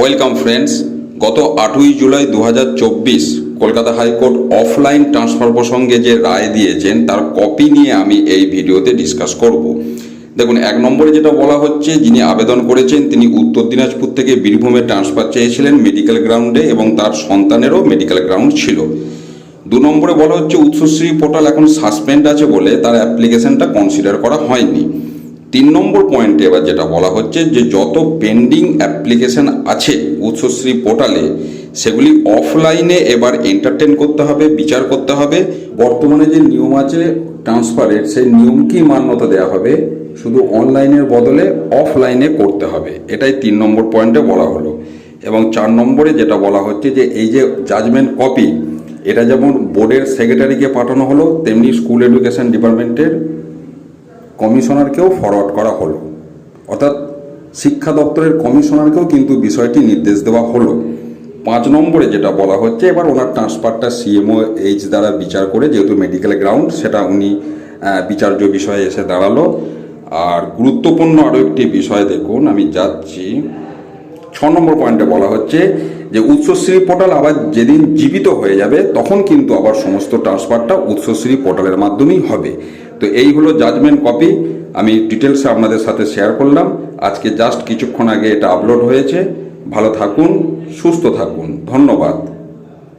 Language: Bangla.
ওয়েলকাম ফ্রেন্ডস গত আটই জুলাই দু হাজার চব্বিশ কলকাতা হাইকোর্ট অফলাইন ট্রান্সফার প্রসঙ্গে যে রায় দিয়েছেন, তার কপি নিয়ে আমি এই ভিডিওতে ডিসকাস করব। দেখুন, এক নম্বরে যেটা বলা হচ্ছে, যিনি আবেদন করেছেন, তিনি উত্তর দিনাজপুর থেকে বীরভূমে ট্রান্সফার চেয়েছিলেন মেডিকেল গ্রাউন্ডে এবং তার সন্তানেরও মেডিকেল গ্রাউন্ড ছিল। দু নম্বরে বলা হচ্ছে, উৎসশ্রী পোর্টাল এখন সাসপেন্ড আছে বলে তার অ্যাপ্লিকেশনটা কনসিডার করা হয়নি। তিন নম্বর পয়েন্টে এবার যেটা বলা হচ্ছে যে যত পেন্ডিং অ্যাপ্লিকেশন আছে উৎসশ্রী পোর্টালে সেগুলি অফলাইনে এবার এন্টারটেন করতে হবে, বিচার করতে হবে। বর্তমানে যে নিয়ম আছে ট্রান্সফারের সেই নিয়মকেই মান্যতা দেওয়া হবে। শুধু অনলাইনের বদলে অফলাইনে করতে হবে। এটাই তিন নম্বর পয়েন্টে বলা হলো। এবং চার নম্বরে যেটা বলা হচ্ছে যে এই যে জাজমেন্ট কপি এটা যেমন বোর্ডের সেক্রেটারিকে পাঠানো হলো, তেমনি স্কুল এডুকেশন ডিপার্টমেন্টের কমিশনারকেও ফরওয়ার্ড করা হলো। অর্থাৎ শিক্ষা দপ্তরের কমিশনারকেও কিন্তু বিষয়টি নির্দেশ দেওয়া হলো। পাঁচ নম্বরে যেটা বলা হচ্ছে, এবার ওনার ট্রান্সফারটা সিএমও এইচ দ্বারা বিচার করে, যেহেতু মেডিকেল গ্রাউন্ড সেটা উনি বিচার্য বিষয়ে এসে দাঁড়াল। আর গুরুত্বপূর্ণ আরও একটি বিষয় দেখুন, আমি যাচ্ছি। ছ নম্বর পয়েন্টে বলা হচ্ছে যে উৎসশ্রী পোর্টাল আবার যেদিন জীবিত হয়ে যাবে, তখন কিন্তু আবার সমস্ত ট্রান্সফারটা উৎসশ্রী পোর্টালের মাধ্যমেই হবে। তো এই হলো জাজমেন্ট কপি আমি ডিটেলস আপনাদের সাথে শেয়ার করলাম। আজকে জাস্ট কিছুক্ষণ আগে এটা আপলোড হয়েছে। ভালো থাকুন, সুস্থ থাকুন। ধন্যবাদ।